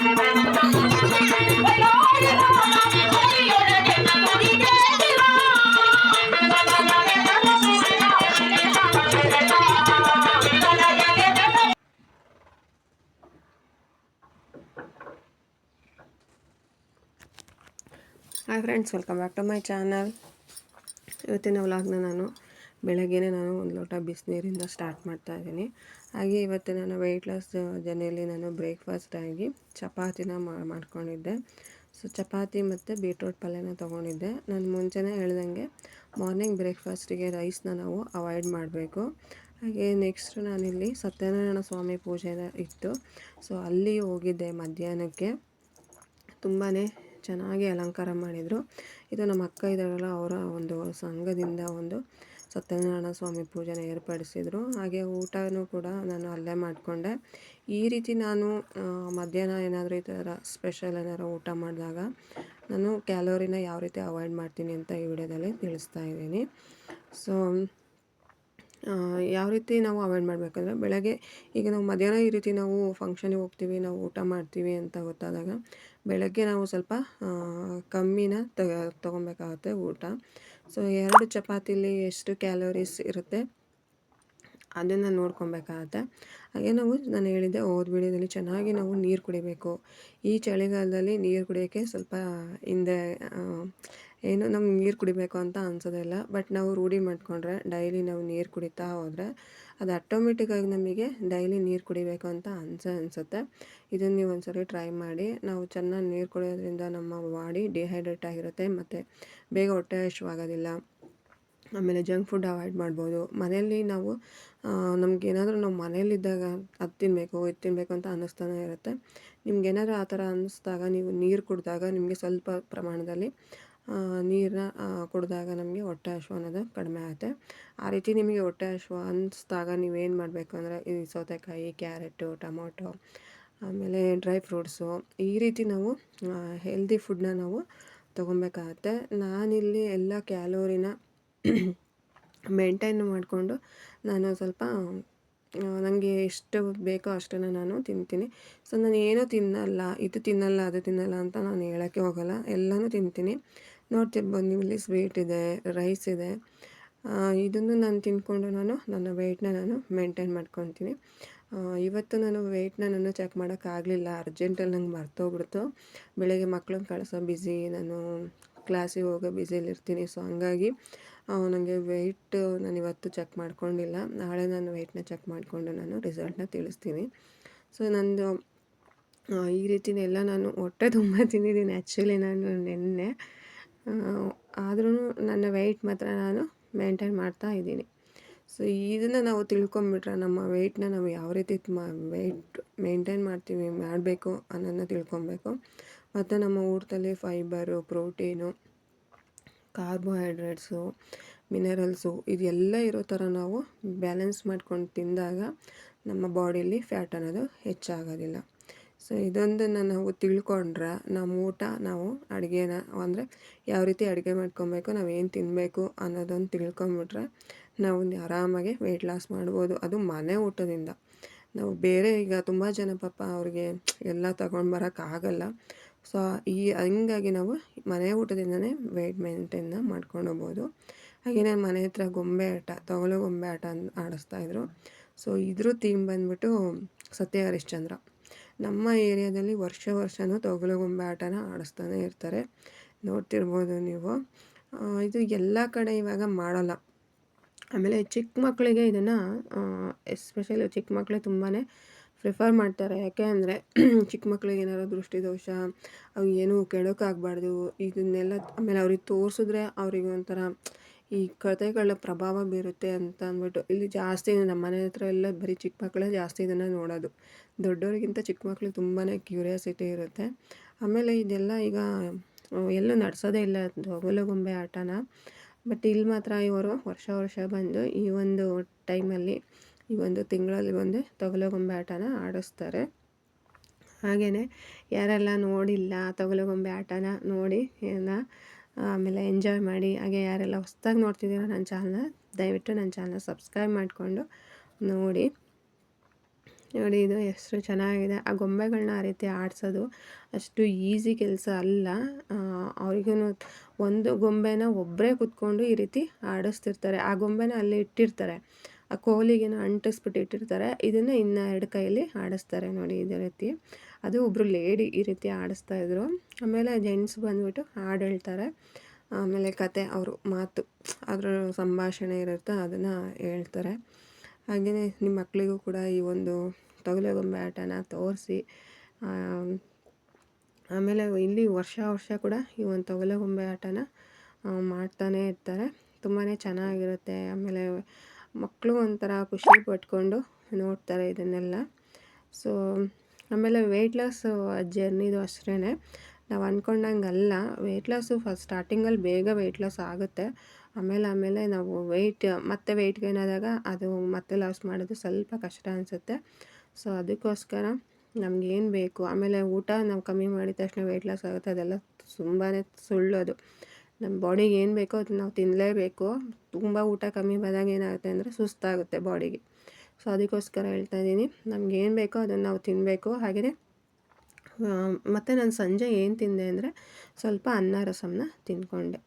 hi friends welcome back to my channel ಇವತ್ತಿನ ವ್ಲಾಗ್ನ ನಾನು ಬೆಳಗ್ಗೆನೇ ನಾನು ಒಂದು ಲೋಟ ಬಿಸಿನೀರಿಂದ ಸ್ಟಾರ್ಟ್ ಮಾಡ್ತಾ ಇದ್ದೀನಿ. ಹಾಗೆ ಇವತ್ತು ನಾನು ವೆಯ್ಟ್ ಲಾಸ್ ಜನೆಯಲ್ಲಿ ನಾನು ಬ್ರೇಕ್ಫಾಸ್ಟ್ ಆಗಿ ಚಪಾತಿನ ಮಾಡ್ಕೊಂಡಿದ್ದೆ. ಸೊ ಚಪಾತಿ ಮತ್ತು ಬೀಟ್ರೋಟ್ ಪಲ್ಯನ ತೊಗೊಂಡಿದ್ದೆ. ನಾನು ಮುಂಚೆನೇ ಹೇಳ್ದಂಗೆ ಮಾರ್ನಿಂಗ್ ಬ್ರೇಕ್ಫಾಸ್ಟಿಗೆ ರೈಸ್ನ ನಾವು ಅವಾಯ್ಡ್ ಮಾಡಬೇಕು. ಹಾಗೆ ನೆಕ್ಸ್ಟ್ ನಾನಿಲ್ಲಿ ಸತ್ಯನಾರಾಯಣ ಸ್ವಾಮಿ ಪೂಜೆ ಇತ್ತು. ಸೊ ಅಲ್ಲಿ ಹೋಗಿದ್ದೆ ಮಧ್ಯಾಹ್ನಕ್ಕೆ. ತುಂಬಾ ಚೆನ್ನಾಗಿ ಅಲಂಕಾರ ಮಾಡಿದರು. ಇದು ನಮ್ಮ ಅಕ್ಕ ಇದ್ದಾರಲ್ಲ ಅವರ ಒಂದು ಸಂಘದಿಂದ ಒಂದು ಸತ್ಯನಾರಾಯಣ ಸ್ವಾಮಿ ಪೂಜೆನ ಏರ್ಪಡಿಸಿದರು. ಹಾಗೆ ಊಟನೂ ಕೂಡ ನಾನು ಅಲ್ಲೇ ಮಾಡಿಕೊಂಡೆ. ಈ ರೀತಿ ನಾನು ಮಧ್ಯಾಹ್ನ ಏನಾದರೂ ಈ ಥರ ಸ್ಪೆಷಲ್ ಏನಾದ್ರು ಊಟ ಮಾಡಿದಾಗ ನಾನು ಕ್ಯಾಲೋರಿನ ಯಾವ ರೀತಿ ಅವಾಯ್ಡ್ ಮಾಡ್ತೀನಿ ಅಂತ ಈ ವಿಡಿಯೋದಲ್ಲಿ ತಿಳಿಸ್ತಾ ಇದ್ದೀನಿ. ಸೊ ಯಾವ ರೀತಿ ನಾವು ಅವಾಯ್ಡ್ ಮಾಡಬೇಕಂದ್ರೆ ಬೆಳಗ್ಗೆ, ಈಗ ನಾವು ಮಧ್ಯಾಹ್ನ ಈ ರೀತಿ ನಾವು ಫಂಕ್ಷನಿಗೆ ಹೋಗ್ತೀವಿ, ನಾವು ಊಟ ಮಾಡ್ತೀವಿ ಅಂತ ಗೊತ್ತಾದಾಗ ಬೆಳಗ್ಗೆ ನಾವು ಸ್ವಲ್ಪ ಕಮ್ಮಿನ ತೊಗೊಬೇಕಾಗುತ್ತೆ ಊಟ. ಸೊ ಎರಡು ಚಪಾತಿಲಿ ಎಷ್ಟು ಕ್ಯಾಲೋರೀಸ್ ಇರುತ್ತೆ ಅದನ್ನು ನೋಡ್ಕೊಬೇಕಾಗತ್ತೆ. ಹಾಗೆ ನಾವು ನಾನು ಹೇಳಿದ್ದೆ ಹೋದ ವಿಡಿಯೋದಲ್ಲಿ ಚೆನ್ನಾಗಿ ನಾವು ನೀರು ಕುಡಿಬೇಕು. ಈ ಚಳಿಗಾಲದಲ್ಲಿ ನೀರು ಕುಡಿಯೋಕ್ಕೆ ಸ್ವಲ್ಪ ಹಿಂದೆ ಏನು ನಮ್ಗೆ ನೀರು ಕುಡಿಬೇಕು ಅಂತ ಅನ್ಸೋದಿಲ್ಲ ಬಟ್ ನಾವು ರೂಢಿ ಮಾಡಿಕೊಂಡ್ರೆ ಡೈಲಿ ನಾವು ನೀರು ಕುಡಿತಾ ಹೋದರೆ ಅದು ಆಟೋಮೆಟಿಕ್ಕಾಗಿ ನಮಗೆ ಡೈಲಿ ನೀರು ಕುಡಿಬೇಕು ಅಂತ ಅನ್ಸ, ಅನಿಸುತ್ತೆ. ಇದನ್ನು ನೀವು ಒಂದ್ಸರಿ ಟ್ರೈ ಮಾಡಿ. ನಾವು ಚೆನ್ನಾಗಿ ನೀರು ಕುಡಿಯೋದ್ರಿಂದ ನಮ್ಮ ಬಾಡಿ ಡಿಹೈಡ್ರೇಟ್ ಆಗಿರುತ್ತೆ ಮತ್ತು ಬೇಗ ಹೊಟ್ಟೆ ಹಶ್ವಾಗೋದಿಲ್ಲ ಆಮೇಲೆ ಜಂಕ್ ಫುಡ್ ಅವಾಯ್ಡ್ ಮಾಡ್ಬೋದು. ಮನೆಯಲ್ಲಿ ನಾವು ನಮ್ಗೆ ಏನಾದರೂ ನಾವು ಮನೆಯಲ್ಲಿದ್ದಾಗ ಅದು ತಿನ್ನಬೇಕು ಇದು ತಿನ್ನಬೇಕು ಅಂತ ಅನ್ನಿಸ್ತಾನೆ ಇರುತ್ತೆ. ನಿಮ್ಗೆ ಏನಾದರೂ ಆ ಥರ ಅನ್ನಿಸ್ದಾಗ ನೀವು ನೀರು ಕುಡಿದಾಗ ನಿಮಗೆ ಸ್ವಲ್ಪ ಪ್ರಮಾಣದಲ್ಲಿ ನೀರನ್ನ ಕುಡಿದಾಗ ನಮಗೆ ಹೊಟ್ಟೆ ಹಸಿವು ಅನ್ನೋದು ಕಡಿಮೆ ಆಗುತ್ತೆ. ಆ ರೀತಿ ನಿಮಗೆ ಹೊಟ್ಟೆ ಹಸಿವು ಅನ್ನಿಸ್ದಾಗ ನೀವೇನು ಮಾಡಬೇಕು ಅಂದರೆ, ಈ ಸೌತೆಕಾಯಿ, ಕ್ಯಾರೆಟು, ಟೊಮೊಟೊ, ಆಮೇಲೆ ಡ್ರೈ ಫ್ರೂಟ್ಸು, ಈ ರೀತಿ ನಾವು ಹೆಲ್ದಿ ಫುಡ್ನ ನಾವು ತೊಗೊಬೇಕಾಗತ್ತೆ. ನಾನಿಲ್ಲಿ ಎಲ್ಲ ಕ್ಯಾಲೋರಿನ ಮೇಂಟೈನ್ ಮಾಡಿಕೊಂಡು ನಾನು ಸ್ವಲ್ಪ ನನಗೆ ಎಷ್ಟು ಬೇಕೋ ಅಷ್ಟನ್ನು ನಾನು ತಿಂತೀನಿ. ಸೊ ನಾನು ಏನೂ ತಿನ್ನಲ್ಲ, ಇದು ತಿನ್ನಲ್ಲ, ಅದು ತಿನ್ನಲ್ಲ ಅಂತ ನಾನು ಹೇಳೋಕ್ಕೆ ಹೋಗಲ್ಲ. ಎಲ್ಲನೂ ತಿಂತೀನಿ. ನೋಡ್ತಿರ್ಬೋದು ನೀವು ಇಲ್ಲಿ ಸ್ವೀಟ್ ಇದೆ ರೈಸ್ ಇದೆ. ಇದನ್ನು ನಾನು ತಿಂದ್ಕೊಂಡು ನಾನು ನನ್ನ ವೆಯ್ಟ್ನ ನಾನು ಮೇಂಟೈನ್ ಮಾಡ್ಕೊತೀನಿ. ಇವತ್ತು ನಾನು ವೆಯ್ಟ್ನ ನಾನು ಚೆಕ್ ಮಾಡೋಕ್ಕಾಗಲಿಲ್ಲ. ಅರ್ಜೆಂಟಲ್ಲಿ ನಂಗೆ ಮರ್ತೋಗ್ಬಿಡ್ತು. ಬೆಳಗ್ಗೆ ಮಕ್ಳನ್ನ ಕಳಿಸೋ ಬ್ಯುಸಿ ನಾನು ಕ್ಲಾಸಿಗೆ ಹೋಗೋ ಬ್ಯುಸಿಲಿರ್ತೀನಿ ಸೊ ಹಂಗಾಗಿ ನನಗೆ ವೆಯ್ಟ್ ನಾನು ಇವತ್ತು ಚೆಕ್ ಮಾಡ್ಕೊಂಡಿಲ್ಲ. ನಾಳೆ ನಾನು ವೆಯ್ಟ್ನ ಚೆಕ್ ಮಾಡಿಕೊಂಡು ನಾನು ರಿಸಲ್ಟ್ನ ತಿಳಿಸ್ತೀನಿ. ಸೊ ನಂದು ಈ ರೀತಿನೆಲ್ಲ ನಾನು ಹೊಟ್ಟೆ ತುಂಬ ತಿಂದಿದ್ದೀನಿ. ಆ್ಯಕ್ಚುಲಿ ನಾನು ನಿನ್ನೆ ಆದ್ರೂ ನನ್ನ ವೆಯ್ಟ್ ಮಾತ್ರ ನಾನು ಮೇಂಟೈನ್ ಮಾಡ್ತಾ ಇದ್ದೀನಿ. ಸೊ ಇದನ್ನು ನಾವು ತಿಳ್ಕೊಂಬಿಟ್ರೆ ನಮ್ಮ ವೆಯ್ಟ್ನ ನಾವು ಯಾವ ರೀತಿ ವೆಯ್ಟ್ ಮೇಂಟೈನ್ ಮಾಡ್ತೀವಿ, ಮಾಡಬೇಕು ಅನ್ನೋದನ್ನ ತಿಳ್ಕೊಬೇಕು. ಮತ್ತು ನಮ್ಮ ಊಟದಲ್ಲಿ ಫೈಬರು, ಪ್ರೋಟೀನು, ಕಾರ್ಬೋಹೈಡ್ರೇಟ್ಸು, ಮಿನರಲ್ಸು ಇದೆಲ್ಲ ಇರೋ ಥರ ನಾವು ಬ್ಯಾಲೆನ್ಸ್ ಮಾಡ್ಕೊಂಡು ತಿಂದಾಗ ನಮ್ಮ ಬಾಡಿಲಿ ಫ್ಯಾಟ್ ಅನ್ನೋದು ಹೆಚ್ಚಾಗೋದಿಲ್ಲ. ಸೊ, ಇದೊಂದನ್ನು ನಾವು ತಿಳ್ಕೊಂಡ್ರೆ ನಮ್ಮ ಊಟ ನಾವು ಅಡುಗೆನ ಅಂದರೆ ಯಾವ ರೀತಿ ಅಡುಗೆ ಮಾಡ್ಕೊಬೇಕು, ನಾವು ಏನು ತಿನ್ನಬೇಕು ಅನ್ನೋದೊಂದು ತಿಳ್ಕೊಂಬಿಟ್ರೆ ನಾವು ಆರಾಮಾಗಿ ವೆಯ್ಟ್ ಲಾಸ್ ಮಾಡ್ಬೋದು. ಅದು ಮನೆ ಊಟದಿಂದ. ನಾವು ಬೇರೆ ಈಗ ತುಂಬ ಜನ ಪಾಪ ಅವ್ರಿಗೆ ಎಲ್ಲ ತಗೊಂಡು ಬರೋಕ್ಕಾಗಲ್ಲ. ಸೊ ಈ ಹಂಗಾಗಿ ನಾವು ಮನೆ ಊಟದಿಂದನೇ ವೆಯ್ಟ್ ಮೇಂಟೈನ್ನ ಮಾಡ್ಕೊಂಡು ಹೋಗ್ಬೋದು. ಹಾಗೆಯೇ ಮನೆ ಹತ್ರ ಗೊಂಬೆ ಆಟ ತೊಗಲು ಗೊಂಬೆ ಆಟ ಆಡಿಸ್ತಾಯಿದ್ರು ಸೊ ಇದ್ರ ಥೀಮ್ ಬಂದ್ಬಿಟ್ಟು ಸತ್ಯ ಹರಿಶ್ಚಂದ್ರ ನಮ್ಮ ಏರಿಯಾದಲ್ಲಿ ವರ್ಷ ವರ್ಷವೂ ತೊಗಲುಗೊಂಬೆ ಆಟನ ಆಡಿಸ್ತಾನೆ ಇರ್ತಾರೆ. ನೋಡ್ತಿರ್ಬೋದು ನೀವು. ಇದು ಎಲ್ಲ ಕಡೆ ಇವಾಗ ಮಾಡೋಲ್ಲ. ಆಮೇಲೆ ಚಿಕ್ಕ ಮಕ್ಕಳಿಗೆ ಇದನ್ನು ಎಸ್ಪೆಷಲಿ ಚಿಕ್ಕ ಮಕ್ಕಳು ತುಂಬಾ ಪ್ರಿಫರ್ ಮಾಡ್ತಾರೆ. ಯಾಕೆ ಅಂದರೆ ಚಿಕ್ಕ ಮಕ್ಳಿಗೆ ಏನಾದ್ರು ದೃಷ್ಟಿದೋಷ, ಅವು ಏನೂ ಕೆಡೋಕ್ಕಾಗಬಾರ್ದು ಇದನ್ನೆಲ್ಲ ಆಮೇಲೆ ಅವ್ರಿಗೆ ತೋರಿಸಿದ್ರೆ ಅವ್ರಿಗೆ ಒಂಥರ ಈ ಕಥೆಗಳ ಪ್ರಭಾವ ಬೀರುತ್ತೆ ಅಂತ ಅಂದ್ಬಿಟ್ಟು, ಇಲ್ಲಿ ಜಾಸ್ತಿ ನಮ್ಮ ಮನೆ ಹತ್ರ ಎಲ್ಲ ಬರೀ ಚಿಕ್ಕ ಮಕ್ಕಳೇ ಜಾಸ್ತಿ ಇದನ್ನು ನೋಡೋದು. ದೊಡ್ಡವರಿಗಿಂತ ಚಿಕ್ಕ ಮಕ್ಳಿಗೆ ತುಂಬಾ ಕ್ಯೂರಿಯಾಸಿಟಿ ಇರುತ್ತೆ. ಆಮೇಲೆ ಇದೆಲ್ಲ ಈಗ ಎಲ್ಲೂ ನಡೆಸೋದೇ ಇಲ್ಲ. ಗೊಂಬೆ ಆಟನ. ಬಟ್ ಇಲ್ಲಿ ಮಾತ್ರ ಇವರು ವರ್ಷ ವರ್ಷ ಬಂದು ಈ ಒಂದು ಟೈಮಲ್ಲಿ ಈ ಒಂದು ತಿಂಗಳಲ್ಲಿ ಬಂದು ಗೊಂಬೆ ಆಟನ ಆಡಿಸ್ತಾರೆ. ಹಾಗೆಯೇ ಯಾರೆಲ್ಲ ನೋಡಿಲ್ಲ ಗೊಂಬೆ ಆಟನ ನೋಡಿ ಎಲ್ಲ ಆಮೇಲೆ ಎಂಜಾಯ್ ಮಾಡಿ, ಹಾಗೆ ಯಾರೆಲ್ಲ ಹೊಸ್ದಾಗಿ ನೋಡ್ತಿದ್ದೀರೋ ನನ್ನ ಚಾನಲ್ನ ದಯವಿಟ್ಟು ನನ್ನ ಚಾನಲ್ ಸಬ್ಸ್ಕ್ರೈಬ್ ಮಾಡಿಕೊಂಡು ನೋಡಿ. ನೋಡಿ, ಇದು ಎಷ್ಟು ಚೆನ್ನಾಗಿದೆ. ಆ ಗೊಂಬೆಗಳನ್ನ ಆ ರೀತಿ ಆಡಿಸೋದು ಅಷ್ಟು ಈಸಿ ಕೆಲಸ ಅಲ್ಲ. ಅವ್ರಿಗೂ ಒಂದು ಗೊಂಬೆನ ಒಬ್ಬರೇ ಕೂತ್ಕೊಂಡು ಈ ರೀತಿ ಆಡಿಸ್ತಿರ್ತಾರೆ. ಆ ಗೊಂಬೆನ ಅಲ್ಲಿ ಇಟ್ಟಿರ್ತಾರೆ. ಆ ಕೋಲಿಗೆನ ಅಂಟಿಸ್ಬಿಟ್ಟಿಟ್ಟಿರ್ತಾರೆ ಇದನ್ನು ಇನ್ನು ಎರಡು ಕೈಯಲ್ಲಿ ಆಡಿಸ್ತಾರೆ ನೋಡಿ ಇದೇ ರೀತಿ. ಅದು ಒಬ್ಬರು ಲೇಡಿ ಈ ರೀತಿ ಆಡಿಸ್ತಾ ಇದ್ರು. ಆಮೇಲೆ ಜೆಂಟ್ಸ್ ಬಂದುಬಿಟ್ಟು ಹಾಡು ಹೇಳ್ತಾರೆ. ಆಮೇಲೆ ಕತೆ, ಅವರು ಮಾತು ಅದರ ಸಂಭಾಷಣೆ ಇರುತ್ತೆ, ಅದನ್ನು ಹೇಳ್ತಾರೆ. ಹಾಗೆಯೇ ನಿಮ್ಮ ಮಕ್ಕಳಿಗೂ ಕೂಡ ಈ ಒಂದು ತೊಗಲೆ ಗೊಂಬೆ ಆಟನ ತೋರಿಸಿ. ಆಮೇಲೆ ಇಲ್ಲಿ ವರ್ಷ ವರ್ಷ ಕೂಡ ಈ ಒಂದು ತೊಗಲೆ ಗೊಂಬೆ ಆಟನ ಮಾಡ್ತಾನೇ ಇರ್ತಾರೆ. ತುಂಬಾ ಚೆನ್ನಾಗಿರುತ್ತೆ. ಆಮೇಲೆ ಮಕ್ಕಳು ಒಂಥರ ಖುಷಿ ಪಟ್ಕೊಂಡು ನೋಡ್ತಾರೆ ಇದನ್ನೆಲ್ಲ. ಸೊ ಆಮೇಲೆ ವೆಯ್ಟ್ ಲಾಸ್ ಜರ್ನಿದು ಅಷ್ಟೇ ನಾವು ಅಂದ್ಕೊಂಡಂಗೆ ಅಲ್ಲ ವೆಯ್ಟ್ ಲಾಸು ಫಸ್ಟ್ ಸ್ಟಾರ್ಟಿಂಗಲ್ಲಿ ಬೇಗ ವೆಯ್ಟ್ ಲಾಸ್ ಆಗುತ್ತೆ. ಆಮೇಲೆ ಆಮೇಲೆ ನಾವು ವೆಯ್ಟ್ ಮತ್ತೆ ವೆಯ್ಟ್ ಗೇನ್ ಆದಾಗ ಅದು ಮತ್ತೆ ಲಾಸ್ ಮಾಡೋದು ಸ್ವಲ್ಪ ಕಷ್ಟ ಅನಿಸುತ್ತೆ. ಸೊ ಅದಕ್ಕೋಸ್ಕರ ನಮಗೇನು ಬೇಕು? ಆಮೇಲೆ ಊಟ ನಾವು ಕಮ್ಮಿ ಮಾಡಿದ ತಕ್ಷಣ ವೆಯ್ಟ್ ಲಾಸ್ ಆಗುತ್ತೆ, ಅದೆಲ್ಲ ತುಂಬಾ ಸುಳ್ಳು ಅದು ನಮ್ಮ ಬಾಡಿಗೆ ಏನು ಬೇಕೋ ಅದನ್ನ ನಾವು ತಿನ್ನಲೇಬೇಕು ತುಂಬ ಊಟ ಕಮ್ಮಿ ಬಂದಾಗ ಏನಾಗುತ್ತೆ ಅಂದರೆ ಸುಸ್ತಾಗುತ್ತೆ ಬಾಡಿಗೆ. ಸೊ ಅದಕ್ಕೋಸ್ಕರ ಹೇಳ್ತಾ ಇದ್ದೀನಿ ನಮ್ಗೆ ಏನು ಬೇಕೋ ಅದನ್ನು ನಾವು ತಿನ್ನಬೇಕು ಹಾಗೆಯೇ ಮತ್ತು ನಾನು ಸಂಜೆ ಏನು ತಿಂದೆ ಅಂದರೆ ಸ್ವಲ್ಪ ಅನ್ನ ರಸಮನ್ನ ತಿಂದ್ಕೊಂಡೆ